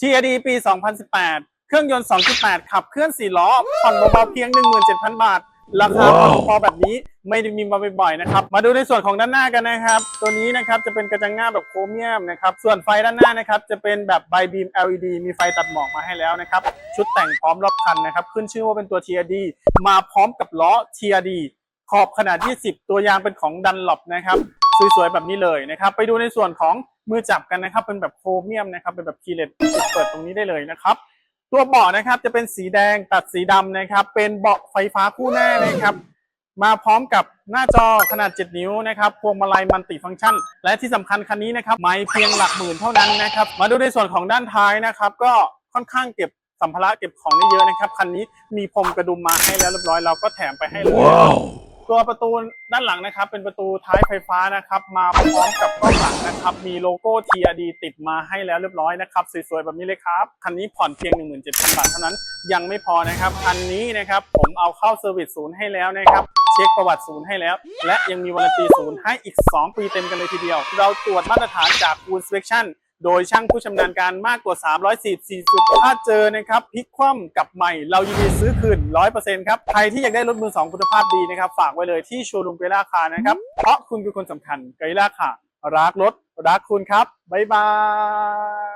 TRD ปี 2018 เครื่องยนต์ 2.8 ขับเคลื่อน 4 ล้อ ผ่อนเบาๆเพียง 17,000 บาท ราคาพอแบบนี้ไม่ได้มีมาบ่อยๆนะครับ มาดูในส่วนของด้านหน้ากันนะครับ ตัวนี้นะครับจะเป็นกระจังหน้าแบบโครเมียมนะครับ ส่วนไฟด้านหน้านะครับจะเป็นแบบไบบีม LED มีไฟตัดหมอกมาให้แล้วนะครับ ชุดแต่งพร้อมรอบคันนะครับ ขึ้นชื่อว่าเป็นตัว TRD มาพร้อมกับล้อ TRD ขอบขนาด 20 ตัวยางเป็นของดันหลบนะครับ สวยๆแบบนี้เลยนะครับ ไปดูในส่วนของ มือจับกันนะครับ เป็นแบบโครเมียมนะครับ เป็นแบบคีย์เลสเปิดตรงนี้ได้เลยนะครับ ตัวเบาะนะครับจะเป็นสีแดงตัดสีดำนะครับ เป็นเบาะไฟฟ้าคู่หน้านะครับ มาพร้อมกับหน้าจอขนาด 7 นิ้วนะครับ พวงมาลัยมัลติฟังก์ชัน และที่สำคัญคันนี้นะครับ ไม่เพียงหลักหมื่นเท่านั้นนะครับ มาดูในส่วนของด้านท้ายนะครับ ก็ค่อนข้างเก็บสัมภาระเก็บของได้เยอะนะครับ คันนี้มีพรมกระดุมมาให้แล้วเรียบร้อยเราก็แถมไปให้เลยตัวประตูด้านหลังนะครับ เป็นประตูท้ายไฟฟ้านะครับ มาพร้อมกับกล้องหลัง นะครับ มีโลโก้ TRD ติดมาให้แล้วเรียบร้อยนะครับสวยๆแบบนี้เลยครับ คันนี้ผ่อนเพียง 17,000 บาทเท่านั้น ยังไม่พอนะครับ คันนี้นะครับผมเอาเข้าเซอร์วิสศูนย์ให้แล้วนะครับเช็คประวัติศูนย์ให้แล้ว และยังมีวารันตีศูนย์ให้อีก 2 ปีเต็มกันเลยทีเดียว เราตรวจมาตรฐานจาก Cool Inspection โดยช่างผู้ชำนาญการมากกว่า 344จุดถ้าเจอนะครับพลิกคว่ำกับใหม่ เรายินดีซื้อคืน 100%ครับ ใครที่อยากได้รถมือ2คุณภาพดีนะครับ ฝากไว้เลยที่โชว์รูมไกล่าคานะครับ เพราะคุณคือคนสำคัญไกล่าคารักรถ รักคุณครับ บ๊ายบาย